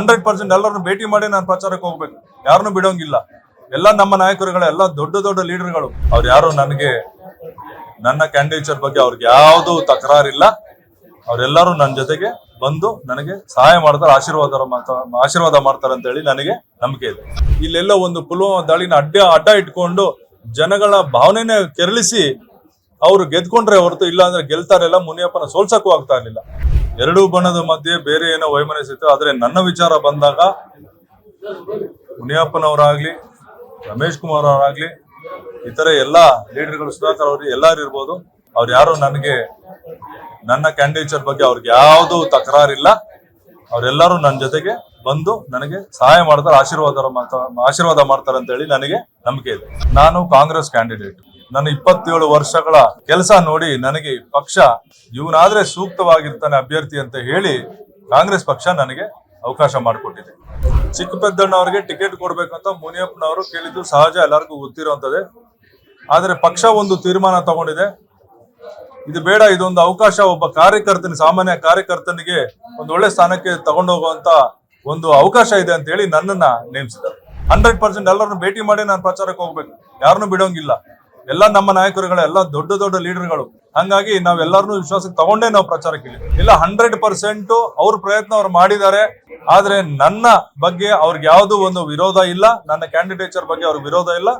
Hundred percent ಎಲ್ಲರನ್ನು ಭೇಟಿ ಮಾಡಿ ನಾನು ಪ್ರಚಾರಕ್ಕೆ ಹೋಗ್ಬೇಕು. ಯಾರನ್ನು ಬಿಡೋಂಗಿಲ್ಲ. ಎಲ್ಲ ನಮ್ಮ ನಾಯಕರುಗಳು, ಎಲ್ಲ ದೊಡ್ಡ ದೊಡ್ಡ ಲೀಡರ್ಗಳು. ಅವ್ರು ಯಾರು ನನಗೆ, ನನ್ನ ಕ್ಯಾಂಡಿಡೇಚರ್ ಬಗ್ಗೆ ಅವ್ರಿಗೆ ಯಾವುದು ತಕರಾರಿಲ್ಲ. ಅವರೆಲ್ಲರೂ ನನ್ನ ಜೊತೆಗೆ ಬಂದು ನನಗೆ ಸಹಾಯ ಮಾಡ್ತಾರೆ, ಆಶೀರ್ವಾದ ಮಾಡ್ತಾರೆ ಆಶೀರ್ವಾದ ಮಾಡ್ತಾರೆ ಅಂತ ಹೇಳಿ ನನಗೆ ನಂಬಿಕೆ ಇದೆ. ಇಲ್ಲೆಲ್ಲ ಒಂದು ಪುಲ್ವಾಮಾ ದಾಳಿನ ಅಡ್ಡ ಅಡ್ಡ ಇಟ್ಕೊಂಡು ಜನಗಳ ಭಾವನೆನೇ ಕೆರಳಿಸಿ ಅವರು ಗೆದ್ಕೊಂಡ್ರೆ ಹೊರತು ಇಲ್ಲ ಅಂದ್ರೆ ಗೆಲ್ತಾರೆಲ್ಲ ಮುನಿಯಪ್ಪನ ಸೋಲ್ಸಕ್ಕೂ ಆಗ್ತಾ ಇರ್ಲಿಲ್ಲ. ಎರಡೂ ಬಣದ ಮಧ್ಯೆ ಬೇರೆ ಏನೋ ವೈಮನಸ್ಸಿತ್ತು, ಆದರೆ ನನ್ನ ವಿಚಾರ ಬಂದಾಗ ಮುನಿಯಪ್ಪನವರಾಗ್ಲಿ, ರಮೇಶ್ ಕುಮಾರ್ ಅವರಾಗ್ಲಿ ಇತರ ಎಲ್ಲ ಲೀಡರ್ಗಳು, ಸುಧಾಕರ್ ಅವರು ಎಲ್ಲಾರು ಇರ್ಬೋದು. ಅವ್ರು ಯಾರು ನನಗೆ, ನನ್ನ ಕ್ಯಾಂಡಿಡೇಚರ್ ಬಗ್ಗೆ ಅವ್ರಿಗೆ ಯಾವುದು ತಕರಾರಿಲ್ಲ. ಅವರೆಲ್ಲರೂ ನನ್ನ ಜೊತೆಗೆ ಬಂದು ನನಗೆ ಸಹಾಯ ಮಾಡ್ತಾರೆ, ಆಶೀರ್ವಾದ ಆಶೀರ್ವಾದ ಮಾಡ್ತಾರೆ ಅಂತ ಹೇಳಿ ನನಗೆ ನಂಬಿಕೆ ಇದೆ. ನಾನು ಕಾಂಗ್ರೆಸ್ ಕ್ಯಾಂಡಿಡೇಟ್ ನನ್ನ ಇಪ್ಪತ್ತೇಳು ವರ್ಷಗಳ ಕೆಲಸ ನೋಡಿ ನನಗೆ ಪಕ್ಷ ಇವನಾದ್ರೆ ಸೂಕ್ತವಾಗಿರ್ತಾನೆ ಅಭ್ಯರ್ಥಿ ಅಂತ ಹೇಳಿ ಕಾಂಗ್ರೆಸ್ ಪಕ್ಷ ನನಗೆ ಅವಕಾಶ ಮಾಡಿಕೊಟ್ಟಿದೆ. ಚಿಕ್ಕಪೆದ್ದಣ್ಣ ಅವರಿಗೆ ಟಿಕೆಟ್ ಕೊಡ್ಬೇಕಂತ ಮುನಿಯಪ್ಪನವರು ಕೇಳಿದ್ದು ಸಹಜ, ಎಲ್ಲರಿಗೂ ಗೊತ್ತಿರುವಂತದ್ದೇ ಆದರೆ ಪಕ್ಷ ಒಂದು ತೀರ್ಮಾನ ತಗೊಂಡಿದೆ. ಇದು ಬೇಡ, ಇದೊಂದು ಅವಕಾಶ. ಒಬ್ಬ ಕಾರ್ಯಕರ್ತನ, ಸಾಮಾನ್ಯ ಕಾರ್ಯಕರ್ತನಿಗೆ ಒಂದು ಒಳ್ಳೆ ಸ್ಥಾನಕ್ಕೆ ತಗೊಂಡೋಗುವಂತ ಒಂದು ಅವಕಾಶ ಇದೆ ಅಂತ ಹೇಳಿ ನನ್ನನ್ನ ನೇಮಿಸಿದ್ದಾರೆ. ಹಂಡ್ರೆಡ್ ಪರ್ಸೆಂಟ್ ಎಲ್ಲರನ್ನು ಭೇಟಿ ಮಾಡಿ ನಾನು ಪ್ರಚಾರಕ್ಕೆ ಹೋಗ್ಬೇಕು. ಯಾರನ್ನೂ ಬಿಡೋಂಗಿಲ್ಲ. ಎಲ್ಲ ನಮ್ಮ ನಾಯಕರುಗಳು, ಎಲ್ಲ ದೊಡ್ಡ ದೊಡ್ಡ ಲೀಡರ್ಗಳು. ಹಂಗಾಗಿ ನಾವೆಲ್ಲರನ್ನೂ ವಿಶ್ವಾಸಕ್ಕೆ ತಗೊಂಡೇ ನಾವು ಪ್ರಚಾರಕ್ಕೆ. ಇಲ್ಲ, ಹಂಡ್ರೆಡ್ ಪರ್ಸೆಂಟ್ ಅವ್ರ ಪ್ರಯತ್ನ ಅವ್ರು ಮಾಡಿದ್ದಾರೆ. ಆದ್ರೆ ನನ್ನ ಬಗ್ಗೆ ಅವ್ರಿಗೆ ಯಾವುದು ಒಂದು ವಿರೋಧ ಇಲ್ಲ. ನನ್ನ ಕ್ಯಾಂಡಿಡೇಚರ್ ಬಗ್ಗೆ ಅವ್ರಿಗೆ ವಿರೋಧ ಇಲ್ಲ.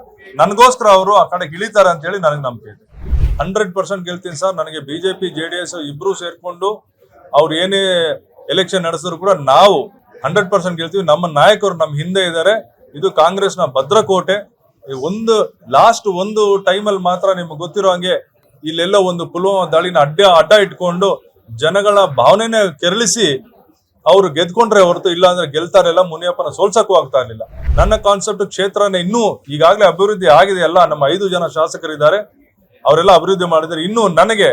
ನನಗೋಸ್ಕರ ಅವರು ಆ ಕಡೆ ಇಳಿತಾರೆ ಅಂತ ಹೇಳಿ ನನಗೆ ನಂಬಿಕೆ ಇದೆ. ಹಂಡ್ರೆಡ್ ಪರ್ಸೆಂಟ್ ಗೆಲ್ತೀನಿ ಸರ್. ನನಗೆ ಬಿಜೆಪಿ ಜೆ ಡಿ ಎಸ್ ಇಬ್ರು ಸೇರ್ಕೊಂಡು ಅವ್ರು ಏನೇ ಎಲೆಕ್ಷನ್ ನಡೆಸಿದ್ರು ಕೂಡ ನಾವು ಹಂಡ್ರೆಡ್ ಪರ್ಸೆಂಟ್ ಗೆಲ್ತೀವಿ ನಮ್ಮ ನಾಯಕರು ನಮ್ಮ ಹಿಂದೆ ಇದ್ದಾರೆ. ಇದು ಕಾಂಗ್ರೆಸ್ನ ಭದ್ರಕೋಟೆ. ಒಂದು ಲಾಸ್ಟ್ ಒಂದು ಟೈಮಲ್ಲಿ ಮಾತ್ರ ನಿಮ್ಗೆ ಗೊತ್ತಿರೋ ಹಂಗೆ ಇಲ್ಲೆಲ್ಲ ಒಂದು ಪುಲ್ವಾಮಾ ದಾಳಿನ ಅಡ್ಡ ಅಡ್ಡ ಇಟ್ಕೊಂಡು ಜನಗಳ ಭಾವನೆನೇ ಕೆರಳಿಸಿ ಅವರು ಗೆದ್ಕೊಂಡ್ರೆ ಹೊರತು ಇಲ್ಲ ಅಂದ್ರೆ ಗೆಲ್ತಾರೆಲ್ಲ ಮುನಿಯಪ್ಪನ ಸೋಲ್ಸಕ್ಕೂ ಆಗ್ತಾ ಇರಲಿಲ್ಲ. ನನ್ನ ಕಾನ್ಸೆಪ್ಟ್ ಕ್ಷೇತ್ರನ ಇನ್ನೂ ಈಗಾಗಲೇ ಅಭಿವೃದ್ಧಿ ಆಗಿದೆ ಅಲ್ಲ ನಮ್ಮ ಐದು ಜನ ಶಾಸಕರಿದ್ದಾರೆ, ಅವರೆಲ್ಲ ಅಭಿವೃದ್ಧಿ ಮಾಡಿದ್ದಾರೆ. ಇನ್ನು ನನಗೆ,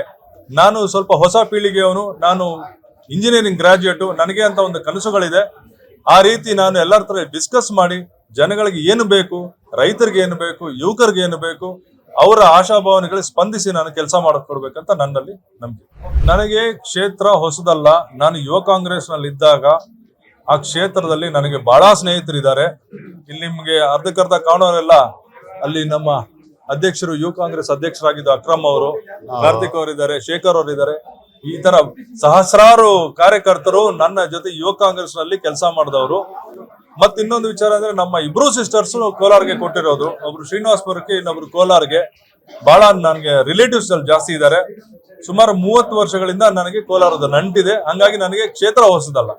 ನಾನು ಸ್ವಲ್ಪ ಹೊಸ ಪೀಳಿಗೆಯವನು, ನಾನು ಇಂಜಿನಿಯರಿಂಗ್ ಗ್ರಾಜ್ಯುಯೇಟು ನನಗೆ ಅಂತ ಒಂದು ಕನಸುಗಳಿದೆ. ಆ ರೀತಿ ನಾನು ಎಲ್ಲರ ಡಿಸ್ಕಸ್ ಮಾಡಿ ಜನಗಳಿಗೆ ಏನು ಬೇಕು, ರೈತರಿಗೆ ಏನು ಬೇಕು, ಯುವಕರಿಗೆ ಏನು ಬೇಕು, ಅವರ ಆಶಾಭಾವನೆಗಳಿಗೆ ಸ್ಪಂದಿಸಿ ನಾನು ಕೆಲಸ ಮಾಡಿಕೊಡ್ಬೇಕಂತ ನನ್ನಲ್ಲಿ ನಂಬಿಕೆ. ನನಗೆ ಕ್ಷೇತ್ರ ಹೊಸದಲ್ಲ. ನಾನು ಯುವ ಕಾಂಗ್ರೆಸ್ನಲ್ಲಿ ಇದ್ದಾಗ ಆ ಕ್ಷೇತ್ರದಲ್ಲಿ ನನಗೆ ಬಹಳ ಸ್ನೇಹಿತರಿದ್ದಾರೆ. ಇಲ್ಲಿ ನಿಮ್ಗೆ ಅರ್ಧಕ್ಕರ್ಧ ಕಾಣೋರೆಲ್ಲ, ಅಲ್ಲಿ ನಮ್ಮ ಅಧ್ಯಕ್ಷರು, ಯುವ ಕಾಂಗ್ರೆಸ್ ಅಧ್ಯಕ್ಷರಾಗಿದ್ದ ಅಕ್ರಮ್ ಅವರು, ಕಾರ್ತಿಕ್ ಅವರಿದ್ದಾರೆ, ಶೇಖರ್ ಅವರಿದ್ದಾರೆ. ಈ ತರ ಸಹಸ್ರಾರು ಕಾರ್ಯಕರ್ತರು ನನ್ನ ಜೊತೆ ಯುವ ಕಾಂಗ್ರೆಸ್ನಲ್ಲಿ ಕೆಲಸ ಮಾಡಿದವರು. ಮತ್ ಇನ್ನೊಂದು ವಿಚಾರ ಅಂದ್ರೆ ನಮ್ಮ ಇಬ್ರು ಸಿಸ್ಟರ್ಸ್ ಕೋಲಾರ್ಗೆ ಕೊಟ್ಟಿರೋದು. ಒಬ್ರು ಶ್ರೀನಿವಾಸ್ಪುರಕ್ಕೆ ಇನ್ನೊಬ್ರು ಕೋಲಾರ್ಗೆ. ಬಹಳ ನನಗೆ ರಿಲೇಟಿವ್ಸ್ ಅಲ್ಲಿ ಜಾಸ್ತಿ ಇದ್ದಾರೆ ಸುಮಾರು ಮೂವತ್ತು ವರ್ಷಗಳಿಂದ ನನಗೆ ಕೋಲಾರದ ನಂಟಿದೆ. ಹಂಗಾಗಿ ನನಗೆ ಕ್ಷೇತ್ರ ಹೊಸದಲ್ಲ.